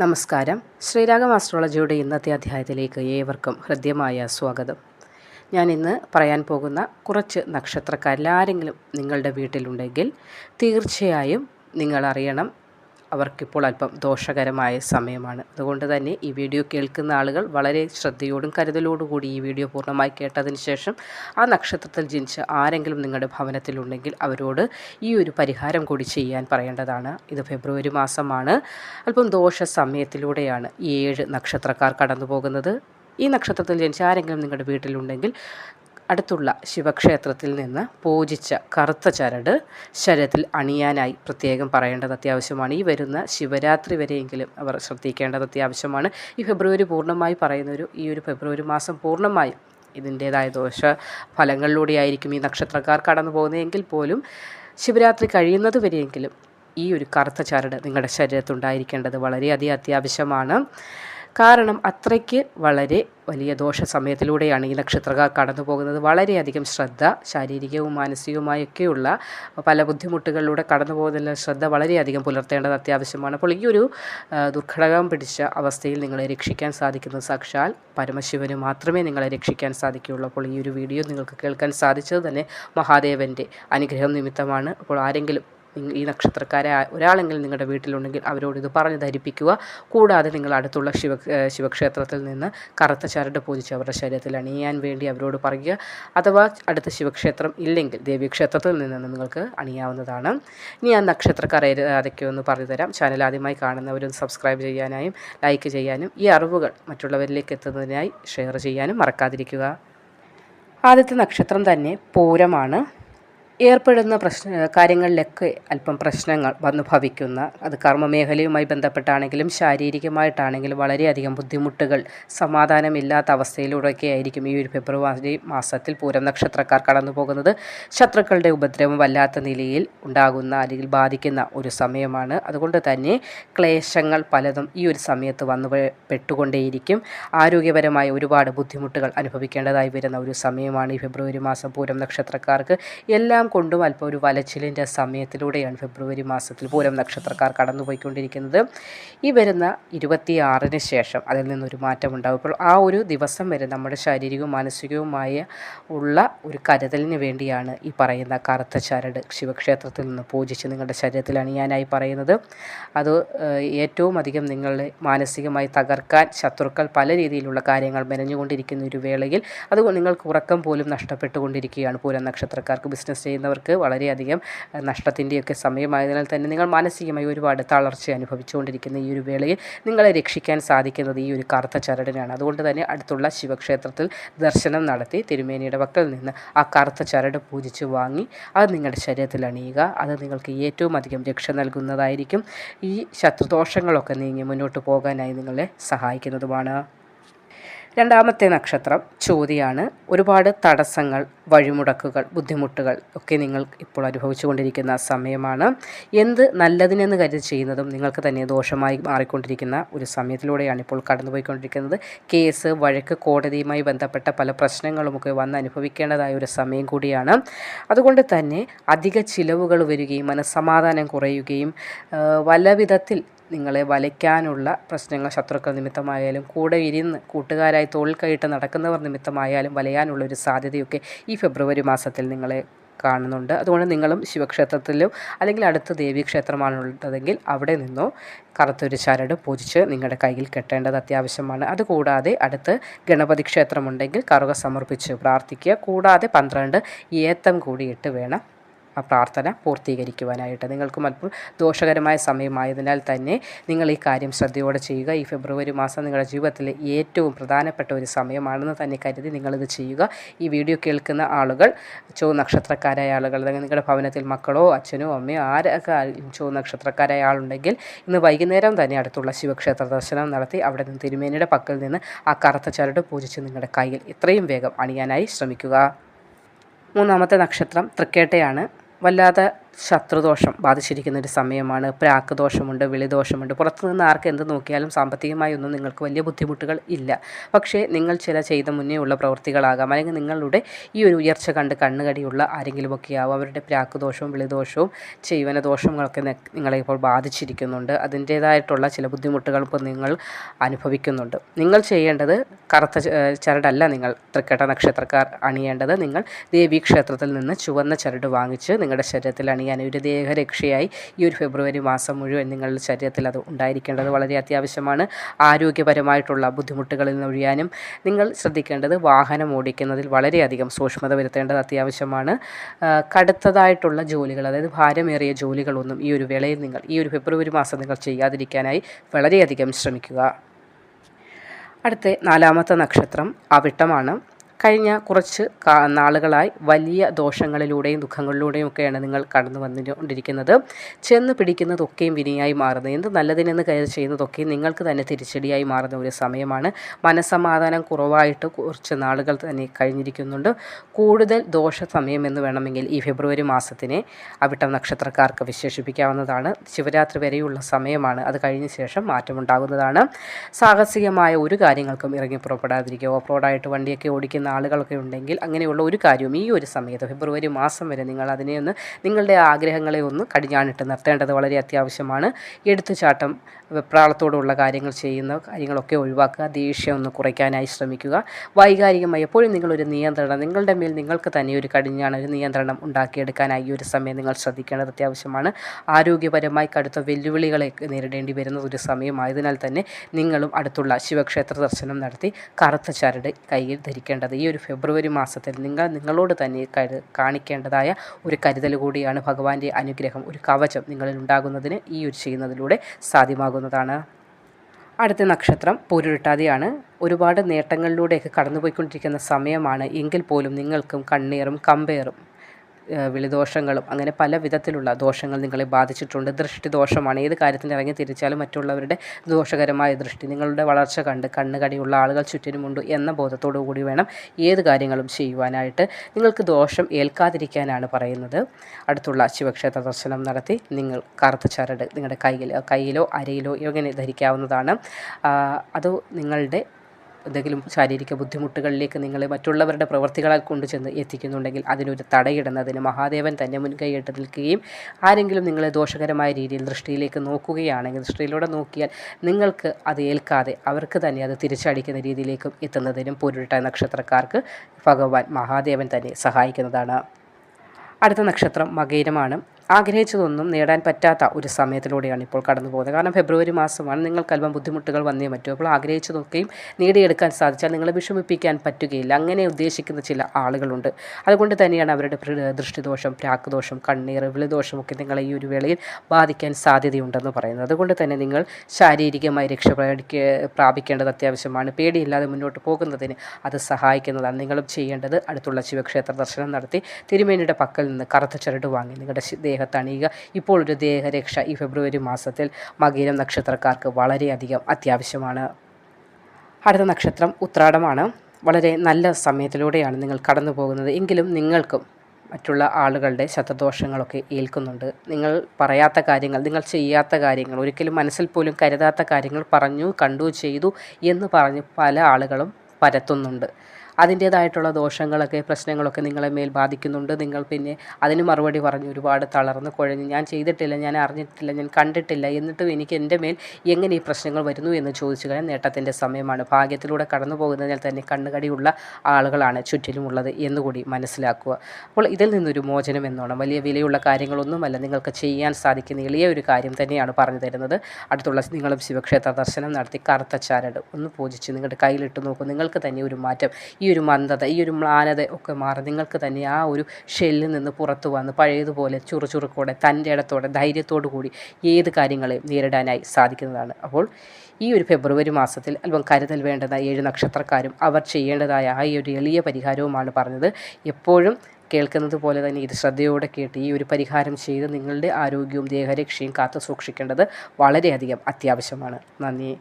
നമസ്കാരം. ശ്രീരാഗം ആസ്ട്രോളജിയുടെ ഇന്നത്തെ അധ്യായത്തിലേക്ക് ഏവർക്കും ഹൃദ്യമായ സ്വാഗതം. ഞാൻ ഇന്ന് പറയാൻ പോകുന്ന കുറച്ച് നക്ഷത്രക്കാരിൽ ആരെങ്കിലും നിങ്ങളുടെ വീട്ടിലുണ്ടെങ്കിൽ തീർച്ചയായും നിങ്ങൾ അറിയണം അവർക്കിപ്പോൾ അല്പം ദോഷകരമായ സമയമാണ്. അതുകൊണ്ട് തന്നെ ഈ വീഡിയോ കേൾക്കുന്ന ആളുകൾ വളരെ ശ്രദ്ധയോടും കരുതലോടും കൂടി ഈ വീഡിയോ പൂർണമായി കേട്ടതിന് ശേഷം ആ നക്ഷത്രത്തിൽ ജനിച്ച ആരെങ്കിലും നിങ്ങളുടെ ഭവനത്തിലുണ്ടെങ്കിൽ അവരോട് ഈ ഒരു പരിഹാരം കൂടി ചെയ്യാൻ പറയേണ്ടതാണ്. ഇത് ഫെബ്രുവരി മാസമാണ്. അല്പം ദോഷ സമയത്തിലൂടെയാണ് ഈ ഏഴ് നക്ഷത്രക്കാർ കടന്നു പോകുന്നത് ഈ നക്ഷത്രത്തിൽ ജനിച്ച ആരെങ്കിലും നിങ്ങളുടെ വീട്ടിലുണ്ടെങ്കിൽ അടുത്തുള്ള ശിവക്ഷേത്രത്തിൽ നിന്ന് പൂജിച്ച കറുത്ത ചരട് ശരീരത്തിൽ അണിയാനായി പ്രത്യേകം പറയേണ്ടത് അത്യാവശ്യമാണ്. ഈ വരുന്ന ശിവരാത്രി വരെയെങ്കിലും അവർ ശ്രദ്ധിക്കേണ്ടത് അത്യാവശ്യമാണ്. ഈ ഫെബ്രുവരി പൂർണമായി പറയുന്നൊരു ഈ ഒരു ഫെബ്രുവരി മാസം പൂർണമായും ഇതിന്റേതായ ദോഷ ഫലങ്ങളിലൂടെയായിരിക്കും ഈ നക്ഷത്രക്കാർ കടന്നു പോകുന്നതെങ്കിൽ പോലും ശിവരാത്രി കഴിയുന്നത് വരെയെങ്കിലും ഈ ഒരു കറുത്ത ചരട് നിങ്ങളുടെ ശരീരത്തുണ്ടായിരിക്കേണ്ടത് വളരെയധികം അത്യാവശ്യമാണ്. കാരണം അത്രയ്ക്ക് വളരെ വലിയ ദോഷ സമയത്തിലൂടെയാണ് ഈ നക്ഷത്രക്കാർ കടന്നു പോകുന്നത് വളരെയധികം ശ്രദ്ധ ശാരീരികവും മാനസികവുമായൊക്കെയുള്ള പല ബുദ്ധിമുട്ടുകളിലൂടെ കടന്നു പോകുന്നതിൽ ശ്രദ്ധ വളരെയധികം പുലർത്തേണ്ടത് അത്യാവശ്യമാണ്. അപ്പോൾ ഈ ഒരു ദുർഘടകം പിടിച്ച അവസ്ഥയിൽ നിങ്ങളെ രക്ഷിക്കാൻ സാധിക്കുന്നത് സാക്ഷാൽ പരമശിവന് മാത്രമേ നിങ്ങളെ രക്ഷിക്കാൻ സാധിക്കുകയുള്ളൂ. അപ്പോൾ ഈ ഒരു വീഡിയോ നിങ്ങൾക്ക് കേൾക്കാൻ സാധിച്ചത് തന്നെ മഹാദേവന്റെ അനുഗ്രഹം നിമിത്തമാണ്. അപ്പോൾ ആരെങ്കിലും ഈ നക്ഷത്രക്കാരെ ഒരാളെങ്കിലും നിങ്ങളുടെ വീട്ടിലുണ്ടെങ്കിൽ അവരോട് ഇത് പറഞ്ഞ് ധരിപ്പിക്കുക. കൂടാതെ നിങ്ങൾ അടുത്തുള്ള ശിവ ശിവക്ഷേത്രത്തിൽ നിന്ന് കറുത്ത ചരട് പൂജിച്ച് അവരുടെ ശരീരത്തിൽ അണിയാൻ വേണ്ടി അവരോട് പറയുക. അഥവാ അടുത്ത ശിവക്ഷേത്രം ഇല്ലെങ്കിൽ ദേവീക്ഷേത്രത്തിൽ നിന്ന് നിങ്ങൾക്ക് അണിയാവുന്നതാണ്. ഇനി ആ നക്ഷത്രക്കാരെ അതൊക്കെ ഒന്ന് പറഞ്ഞു തരാം. ചാനൽ ആദ്യമായി കാണുന്നവരും സബ്സ്ക്രൈബ് ചെയ്യാനായും ലൈക്ക് ചെയ്യാനും ഈ അറിവുകൾ മറ്റുള്ളവരിലേക്ക് എത്തുന്നതിനായി ഷെയർ ചെയ്യാനും മറക്കാതിരിക്കുക. ആദ്യത്തെ നക്ഷത്രം തന്നെ പൂരമാണ്. ഏർപ്പെടുന്ന പ്രശ്ന കാര്യങ്ങളിലൊക്കെ അല്പം പ്രശ്നങ്ങൾ വന്നു ഭവിക്കുന്ന അത് കർമ്മമേഖലയുമായി ബന്ധപ്പെട്ടാണെങ്കിലും ശാരീരികമായിട്ടാണെങ്കിലും വളരെയധികം ബുദ്ധിമുട്ടുകൾ സമാധാനമില്ലാത്ത അവസ്ഥയിലൂടെയൊക്കെ ആയിരിക്കും ഈ ഒരു ഫെബ്രുവരി മാസത്തിൽ പൂരം നക്ഷത്രക്കാർ കടന്നു പോകുന്നത്. ശത്രുക്കളുടെ ഉപദ്രവം വല്ലാത്ത നിലയിൽ ഉണ്ടാകുന്ന അല്ലെങ്കിൽ ബാധിക്കുന്ന ഒരു സമയമാണ്. അതുകൊണ്ട് തന്നെ ക്ലേശങ്ങൾ പലതും ഈ ഒരു സമയത്ത് വന്നു പെട്ടുകൊണ്ടേയിരിക്കും. ആരോഗ്യപരമായ ഒരുപാട് ബുദ്ധിമുട്ടുകൾ അനുഭവിക്കേണ്ടതായി വരുന്ന ഒരു സമയമാണ് ഈ ഫെബ്രുവരി മാസം പൂരം നക്ഷത്രക്കാർക്ക്. എല്ലാം എല്ലാം കൊണ്ടും അല്പം ഒരു വലച്ചിലിന്റെ സമയത്തിലൂടെയാണ് ഫെബ്രുവരി മാസത്തിൽ പൂരം നക്ഷത്രക്കാർ കടന്നുപോയിക്കൊണ്ടിരിക്കുന്നത്. ഈ വരുന്ന ഇരുപത്തിയാറിന് ശേഷം അതിൽ നിന്നൊരു മാറ്റം ഉണ്ടാകും അപ്പോൾ ആ ഒരു ദിവസം വരെ നമ്മുടെ ശാരീരികവും മാനസികവുമായ ഉള്ള ഒരു കരുതലിന് വേണ്ടിയാണ് ഈ പറയുന്ന കറുത്ത ചരട് ശിവക്ഷേത്രത്തിൽ നിന്ന് പൂജിച്ച് നിങ്ങളുടെ ശരീരത്തിൽ അണിയാനായി പറയുന്നത്. അത് ഏറ്റവും അധികം നിങ്ങളെ മാനസികമായി തകർക്കാൻ ശത്രുക്കൾ പല രീതിയിലുള്ള കാര്യങ്ങൾ മെനഞ്ഞുകൊണ്ടിരിക്കുന്ന ഒരു വേളയിൽ അത് നിങ്ങൾക്ക് ഉറക്കം പോലും നഷ്ടപ്പെട്ടുകൊണ്ടിരിക്കുകയാണ് പൂരം നക്ഷത്രക്കാർക്ക്. ബിസിനസ് ചെയ്യുന്നവർക്ക് വളരെയധികം നഷ്ടത്തിന്റെയൊക്കെ സമയമായതിനാൽ തന്നെ നിങ്ങൾ മാനസികമായി ഒരുപാട് തളർച്ച അനുഭവിച്ചുകൊണ്ടിരിക്കുന്ന ഈ ഒരു വേളയിൽ നിങ്ങളെ രക്ഷിക്കാൻ സാധിക്കുന്നത് ഈ ഒരു കറുത്ത ചരടിനാണ്. അതുകൊണ്ട് തന്നെ അടുത്തുള്ള ശിവക്ഷേത്രത്തിൽ ദർശനം നടത്തി തിരുമേനിയുടെ പക്കൽ നിന്ന് ആ കറുത്ത ചരട് പൂജിച്ച് വാങ്ങി അത് നിങ്ങളുടെ ശരീരത്തിൽ അണിയുക. അത് നിങ്ങൾക്ക് ഏറ്റവും അധികം രക്ഷ നൽകുന്നതായിരിക്കും. ഈ ശത്രുദോഷങ്ങളൊക്കെ നീങ്ങി മുന്നോട്ട് പോകാനായി നിങ്ങളെ സഹായിക്കുന്നതുമാണ്. രണ്ടാമത്തെ നക്ഷത്രം ചോതിയാണ്. ഒരുപാട് തടസ്സങ്ങൾ വഴിമുടക്കുകൾ ബുദ്ധിമുട്ടുകൾ ഒക്കെ നിങ്ങൾ ഇപ്പോൾ അനുഭവിച്ചുകൊണ്ടിരിക്കുന്ന സമയമാണ്. എന്ത് നല്ലതിനെന്ന് കരുതി ചെയ്യുന്നതും നിങ്ങൾക്ക് തന്നെ ദോഷമായി മാറിക്കൊണ്ടിരിക്കുന്ന ഒരു സമയത്തിലൂടെയാണ് ഇപ്പോൾ കടന്നുപോയിക്കൊണ്ടിരിക്കുന്നത്. കേസ് വഴക്ക് കോടതിയുമായി ബന്ധപ്പെട്ട പല പ്രശ്നങ്ങളുമൊക്കെ വന്ന് അനുഭവിക്കേണ്ടതായ ഒരു സമയം കൂടിയാണ്. അതുകൊണ്ട് തന്നെ അധിക ചിലവുകൾ വരികയും മനസ്സമാധാനം കുറയുകയും പല വിധത്തിൽ നിങ്ങളെ വലയ്ക്കാനുള്ള പ്രശ്നങ്ങൾ ശത്രുക്കൾ നിമിത്തമായാലും കൂടെ ഇരുന്ന് കൂട്ടുകാരായി തോളിൽ കൈയിട്ട് നടക്കുന്നവർ നിമിത്തമായാലും വലയാനുള്ള ഒരു സാധ്യതയൊക്കെ ഈ ഫെബ്രുവരി മാസത്തിൽ നിങ്ങളെ കാണുന്നുണ്ട്. അതുകൊണ്ട് നിങ്ങളും ശിവക്ഷേത്രത്തിലോ അല്ലെങ്കിൽ അടുത്ത ദേവീക്ഷേത്രമാണുള്ളതെങ്കിൽ അവിടെ നിന്നോ കറുത്തൊരു ചരട് പൂജിച്ച് നിങ്ങളുടെ കയ്യിൽ കെട്ടേണ്ടത് അത്യാവശ്യമാണ്. അതുകൂടാതെ അടുത്ത് ഗണപതി ക്ഷേത്രമുണ്ടെങ്കിൽ കറുക സമർപ്പിച്ച് പ്രാർത്ഥിക്കുക. കൂടാതെ പന്ത്രണ്ട് ഏത്തം കൂടിയിട്ട് വേണം പ്രാർത്ഥന പൂർത്തീകരിക്കുവാനായിട്ട് നിങ്ങൾക്ക് അല്പം ദോഷകരമായ സമയമായതിനാൽ തന്നെ നിങ്ങൾ ഈ കാര്യം ശ്രദ്ധയോടെ ചെയ്യുക. ഈ ഫെബ്രുവരി മാസം നിങ്ങളുടെ ജീവിതത്തിലെ ഏറ്റവും പ്രധാനപ്പെട്ട ഒരു സമയമാണെന്ന് തന്നെ കരുതി നിങ്ങളിത് ചെയ്യുക. ഈ വീഡിയോ കേൾക്കുന്ന ആളുകൾ ചോ നക്ഷത്രക്കാരായ ആളുകൾ നിങ്ങളുടെ ഭവനത്തിൽ മക്കളോ അച്ഛനോ അമ്മയോ ആരൊക്കെ ചോ നക്ഷത്രക്കാരായ ആളുണ്ടെങ്കിൽ ഇന്ന് വൈകുന്നേരം തന്നെ അടുത്തുള്ള ശിവക്ഷേത്ര ദർശനം നടത്തി അവിടെ നിന്ന് തിരുമേനിയുടെ പക്കൽ നിന്ന് ആ കറുത്ത ചരട് പൂജിച്ച് നിങ്ങളുടെ കയ്യിൽ എത്രയും വേഗം അണിയാനായി ശ്രമിക്കുക. മൂന്നാമത്തെ നക്ഷത്രം തൃക്കേട്ടയാണ്. വല്ലാതെ ശത്രുദോഷം ബാധിച്ചിരിക്കുന്ന ഒരു സമയമാണ്. പ്രാക്ക് ദോഷമുണ്ട് വിളിദോഷമുണ്ട് പുറത്തു നിന്ന് ആർക്ക് എന്ത് നോക്കിയാലും സാമ്പത്തികമായി ഒന്നും നിങ്ങൾക്ക് വലിയ ബുദ്ധിമുട്ടുകൾ ഇല്ല. പക്ഷേ നിങ്ങൾ ചില ചെയ്ത മുന്നേ ഉള്ള പ്രവൃത്തികളാകാം. അല്ലെങ്കിൽ നിങ്ങളുടെ ഈ ഒരു ഉയർച്ച കണ്ട് കണ്ണുകടിയുള്ള ആരെങ്കിലുമൊക്കെ ആവും. അവരുടെ പ്രാക്ക് ദോഷവും വിളിദോഷവും ജീവന ദോഷങ്ങളൊക്കെ നിങ്ങളെ ഇപ്പോൾ ബാധിച്ചിരിക്കുന്നുണ്ട്. അതിന്റേതായിട്ടുള്ള ചില ബുദ്ധിമുട്ടുകൾ ഇപ്പോൾ നിങ്ങൾ അനുഭവിക്കുന്നുണ്ട്. നിങ്ങൾ ചെയ്യേണ്ടത് കറുത്ത ചരടല്ല നിങ്ങൾ തൃക്കേട്ട നക്ഷത്രക്കാർ അണിയേണ്ടത്. നിങ്ങൾ ദേവീക്ഷേത്രത്തിൽ നിന്ന് ചുവന്ന ചരട് വാങ്ങിച്ച് നിങ്ങളുടെ ശരീരത്തിൽ അണിയാൻ ഒരു ദേഹരക്ഷയായി ഈ ഒരു ഫെബ്രുവരി മാസം മുഴുവൻ നിങ്ങളുടെ ശരീരത്തിൽ അത് ഉണ്ടായിരിക്കേണ്ടത് വളരെ അത്യാവശ്യമാണ്. ആരോഗ്യപരമായിട്ടുള്ള ബുദ്ധിമുട്ടുകളിൽ നിന്ന് ഒഴിയാനും നിങ്ങൾ ശ്രദ്ധിക്കേണ്ടത് വാഹനം ഓടിക്കുന്നതിൽ വളരെയധികം സൂക്ഷ്മത വരുത്തേണ്ടത് അത്യാവശ്യമാണ്. കടുത്തതായിട്ടുള്ള ജോലികൾ അതായത് ഭാരമേറിയ ജോലികളൊന്നും ഈ ഒരു വേളയിൽ നിങ്ങൾ ഈ ഒരു ഫെബ്രുവരി മാസം നിങ്ങൾ ചെയ്യാതിരിക്കാനായി വളരെയധികം ശ്രമിക്കുക. അടുത്ത നാലാമത്തെ നക്ഷത്രം അവിട്ടമാണ്. കഴിഞ്ഞ കുറച്ച് നാളുകളായി വലിയ ദോഷങ്ങളിലൂടെയും ദുഃഖങ്ങളിലൂടെയും ഒക്കെയാണ് നിങ്ങൾ കടന്നു വന്നുകൊണ്ടിരിക്കുന്നത്. ചെന്ന് പിടിക്കുന്നതൊക്കെയും വിനിയായി മാറുന്നത് എന്ത് നല്ലതിനെന്ന് കരുതി ചെയ്യുന്നതൊക്കെയും നിങ്ങൾക്ക് തന്നെ തിരിച്ചടിയായി മാറുന്ന ഒരു സമയമാണ്. മനസ്സമാധാനം കുറവായിട്ട് കുറച്ച് നാളുകൾ തന്നെ കഴിഞ്ഞിരിക്കുന്നുണ്ട്. കൂടുതൽ ദോഷ സമയം എന്ന് വേണമെങ്കിൽ ഈ ഫെബ്രുവരി മാസത്തിനെ അവിട്ടം നക്ഷത്രക്കാർക്ക് വിശേഷിപ്പിക്കാവുന്നതാണ്. ശിവരാത്രി വരെയുള്ള സമയമാണ്. അത് കഴിഞ്ഞ ശേഷം മാറ്റമുണ്ടാകുന്നതാണ്. സാഹസികമായ ഒരു കാര്യങ്ങൾക്കും ഇറങ്ങി പുറപ്പെടാതിരിക്കുക. ഓഫ് റോഡായിട്ട് വണ്ടിയൊക്കെ ഓടിക്കുന്ന ആളുകളൊക്കെ ഉണ്ടെങ്കിൽ അങ്ങനെയുള്ള ഒരു കാര്യവും ഈ ഒരു സമയത്ത് ഫെബ്രുവരി മാസം വരെ നിങ്ങൾ അതിനെ ഒന്ന് നിങ്ങളുടെ ആഗ്രഹങ്ങളെ ഒന്ന് കടിഞ്ഞാണിട്ട് നിർത്തേണ്ടത് വളരെ അത്യാവശ്യമാണ്. എടുത്തുചാട്ടം വെപ്രാളത്തോടുള്ള കാര്യങ്ങൾ ചെയ്യുന്ന കാര്യങ്ങളൊക്കെ ഒഴിവാക്കുക ദേഷ്യം ഒന്ന് കുറയ്ക്കാനായി ശ്രമിക്കുക. വൈകാരികമായി എപ്പോഴും നിങ്ങളൊരു നിയന്ത്രണം നിങ്ങളുടെ മേൽ നിങ്ങൾക്ക് തന്നെ ഒരു കടിഞ്ഞാണ് ഒരു നിയന്ത്രണം ഉണ്ടാക്കിയെടുക്കാനായി ഒരു സമയം നിങ്ങൾ ശ്രദ്ധിക്കേണ്ടത് അത്യാവശ്യമാണ്. ആരോഗ്യപരമായി കടുത്ത വെല്ലുവിളികളെ നേരിടേണ്ടി വരുന്ന ഒരു സമയമായതിനാൽ തന്നെ നിങ്ങളും അടുത്തുള്ള ശിവക്ഷേത്ര ദർശനം നടത്തി കറുത്ത ചരട് കയ്യിൽ ധരിക്കേണ്ടത് ഈ ഒരു ഫെബ്രുവരി മാസത്തിൽ നിങ്ങൾ നിങ്ങളോട് തന്നെ കാണിക്കേണ്ടതായ ഒരു കരുതൽ കൂടിയാണ് ഭഗവാന്റെ അനുഗ്രഹം ഒരു കവചം നിങ്ങളിൽ ഉണ്ടാകുന്നതിന് ഈ ഒരു ചെയ്യുന്നതിലൂടെ സാധ്യമാകുന്നതാണ്. അടുത്ത നക്ഷത്രം പൊരുട്ടാതെയാണ് ഒരുപാട് നേട്ടങ്ങളിലൂടെയൊക്കെ കടന്നുപോയിക്കൊണ്ടിരിക്കുന്ന സമയമാണ് എങ്കിൽ പോലും നിങ്ങൾക്കും കണ്ണീറും കമ്പയറും വിളിദോഷങ്ങളും അങ്ങനെ പല വിധത്തിലുള്ള ദോഷങ്ങൾ നിങ്ങളെ ബാധിച്ചിട്ടുണ്ട്. ദൃഷ്ടി ദോഷമാണ് ഏത് കാര്യത്തിന് ഇറങ്ങി തിരിച്ചാലും മറ്റുള്ളവരുടെ ദോഷകരമായ ദൃഷ്ടി നിങ്ങളുടെ വളർച്ച കണ്ട് കണ്ണുകടിയുള്ള ആളുകൾ ചുറ്റിനുമുണ്ട് എന്ന ബോധത്തോടു കൂടി വേണം ഏത് കാര്യങ്ങളും ചെയ്യുവാനായിട്ട്. നിങ്ങൾക്ക് ദോഷം ഏൽക്കാതിരിക്കാനാണ് പറയുന്നത്. അടുത്തുള്ള ശിവക്ഷേത്ര ദർശനം നടത്തി നിങ്ങൾ കറുത്ത ചരട് നിങ്ങളുടെ കയ്യിൽ കയ്യിലോ അരയിലോ ഇങ്ങനെ ധരിക്കാവുന്നതാണ്. അത് നിങ്ങളുടെ എന്തെങ്കിലും ശാരീരിക ബുദ്ധിമുട്ടുകളിലേക്ക് നിങ്ങൾ മറ്റുള്ളവരുടെ പ്രവർത്തികളാൽ കൊണ്ടുചെന്ന് എത്തിക്കുന്നുണ്ടെങ്കിൽ അതിനൊരു തടയിടുന്നതിന് മഹാദേവൻ തന്നെ മുൻകൈയിട്ട് നിൽക്കുകയും ആരെങ്കിലും നിങ്ങളെ ദോഷകരമായ രീതിയിൽ ദൃഷ്ടിയിലേക്ക് നോക്കുകയാണെങ്കിൽ ദൃഷ്ടിയിലൂടെ നോക്കിയാൽ നിങ്ങൾക്ക് അത് ഏൽക്കാതെ അവർക്ക് തന്നെ അത് തിരിച്ചടിക്കുന്ന രീതിയിലേക്കും എത്തുന്നതിനും പൊരുട്ട നക്ഷത്രക്കാർക്ക് ഭഗവാൻ മഹാദേവൻ തന്നെ സഹായിക്കുന്നതാണ്. അടുത്ത നക്ഷത്രം മകയിരമാണ് ആഗ്രഹിച്ചതൊന്നും നേടാൻ പറ്റാത്ത ഒരു സമയത്തിലൂടെയാണ് ഇപ്പോൾ കടന്നു പോകുന്നത്. കാരണം ഫെബ്രുവരി മാസമാണ്. നിങ്ങൾക്ക് അല്പം ബുദ്ധിമുട്ടുകൾ വന്നേ പറ്റൂ അപ്പോൾ ആഗ്രഹിച്ചതൊക്കെയും നേടിയെടുക്കാൻ സാധിച്ചാൽ നിങ്ങളെ വിഷമിപ്പിക്കാൻ പറ്റുകയില്ല. അങ്ങനെ ഉദ്ദേശിക്കുന്ന ചില ആളുകളുണ്ട്. അതുകൊണ്ട് തന്നെയാണ് അവരുടെ ദൃഷ്ടിദോഷം പ്രാക്കുദോഷം കണ്ണീർ വിളിദോഷമൊക്കെ നിങ്ങളെ ഈ ഒരു വേളയിൽ ബാധിക്കാൻ സാധ്യതയുണ്ടെന്ന് പറയുന്നത്. അതുകൊണ്ട് തന്നെ നിങ്ങൾ ശാരീരികമായി രക്ഷ പ്രാപിക്കേണ്ടത് അത്യാവശ്യമാണ്. പേടിയില്ലാതെ മുന്നോട്ട് പോകുന്നതിന് അത് സഹായിക്കുന്നതാണ്. നിങ്ങളും ചെയ്യേണ്ടത് അടുത്തുള്ള ശിവക്ഷേത്ര ദർശനം നടത്തി തിരുമേനിയുടെ പക്കൽ നിന്ന് കറുത്ത ചരട് വാങ്ങി നിങ്ങളുടെ ദേഹത്തണിയുക ഇപ്പോൾ ഒരു ദേഹരക്ഷ ഈ ഫെബ്രുവരി മാസത്തിൽ മകീരം നക്ഷത്രക്കാർക്ക് വളരെയധികം അത്യാവശ്യമാണ്. അടുത്ത നക്ഷത്രം ഉത്രാടമാണ്. വളരെ നല്ല സമയത്തിലൂടെയാണ് നിങ്ങൾ കടന്നു പോകുന്നത്. എങ്കിലും നിങ്ങൾക്കും മറ്റുള്ള ആളുകളുടെ ശതദോഷങ്ങളൊക്കെ ഏൽക്കുന്നുണ്ട്. നിങ്ങൾ പറയാത്ത കാര്യങ്ങൾ നിങ്ങൾ ചെയ്യാത്ത കാര്യങ്ങൾ ഒരിക്കലും മനസ്സിൽ പോലും കരുതാത്ത കാര്യങ്ങൾ പറഞ്ഞു കണ്ടു ചെയ്തു എന്ന് പറഞ്ഞ് പല ആളുകളും പരത്തുന്നുണ്ട്. അതിന്റേതായിട്ടുള്ള ദോഷങ്ങളൊക്കെ പ്രശ്നങ്ങളൊക്കെ നിങ്ങളെ മേൽ ബാധിക്കുന്നുണ്ട്. നിങ്ങൾ പിന്നെ അതിന് മറുപടി പറഞ്ഞ് ഒരുപാട് തളർന്ന് കുഴഞ്ഞ് ഞാൻ ചെയ്തിട്ടില്ല ഞാൻ അറിഞ്ഞിട്ടില്ല ഞാൻ കണ്ടിട്ടില്ല എന്നിട്ടും എനിക്ക് എന്റെ മേൽ എങ്ങനെ ഈ പ്രശ്നങ്ങൾ വരുന്നു? എന്ന് ചോദിച്ചു കഴിഞ്ഞാൽ നേട്ടത്തിന്റെ സമയമാണ്. ഭാഗ്യത്തിലൂടെ കടന്നു പോകുന്നതിനാൽ തന്നെ കണ്ണുകടിയുള്ള ആളുകളാണ് ചുറ്റിലുമുള്ളത് എന്നുകൂടി മനസ്സിലാക്കുക. അപ്പോൾ ഇതിൽ നിന്നൊരു മോചനം എന്നോണം. വലിയ വിലയുള്ള കാര്യങ്ങളൊന്നുമല്ല നിങ്ങൾക്ക് ചെയ്യാൻ സാധിക്കുന്ന എളിയ ഒരു കാര്യം തന്നെയാണ് പറഞ്ഞു തരുന്നത്. അടുത്തുള്ള നിങ്ങളും ശിവക്ഷേത്ര ദർശനം നടത്തി കറുത്ത ചാരട് ഒന്ന് പൂജിച്ച് നിങ്ങളുടെ കയ്യിലിട്ട് നോക്കും. നിങ്ങൾക്ക് തന്നെ ഒരു മാറ്റം ഈ ഒരു മന്ദത ഈ ഒരു മ്ലാനത ഒക്കെ മാറി. നിങ്ങൾക്ക് തന്നെ ആ ഒരു ഷെല്ലിൽ നിന്ന് പുറത്തു വന്ന് പഴയതുപോലെ ചുറുചുറുക്കോടെ തന്റെ ഇടത്തോടെ ധൈര്യത്തോടു കൂടി ഏത് കാര്യങ്ങളെയും നേരിടാനായി സാധിക്കുന്നതാണ്. അപ്പോൾ ഈ ഒരു ഫെബ്രുവരി മാസത്തിൽ അല്പം കരുതൽ വേണ്ടതായ ഏഴ് നക്ഷത്രക്കാരും അവർ ചെയ്യേണ്ടതായ ആ ഒരു എളിയ പരിഹാരവുമാണ് പറഞ്ഞത്. എപ്പോഴും കേൾക്കുന്നത് പോലെ തന്നെ ഇത് ശ്രദ്ധയോടെ കേട്ട് ഈ ഒരു പരിഹാരം ചെയ്ത് നിങ്ങളുടെ ആരോഗ്യവും ദേഹരക്ഷയും കാത്തു സൂക്ഷിക്കേണ്ടത് വളരെയധികം അത്യാവശ്യമാണ്. നന്ദി.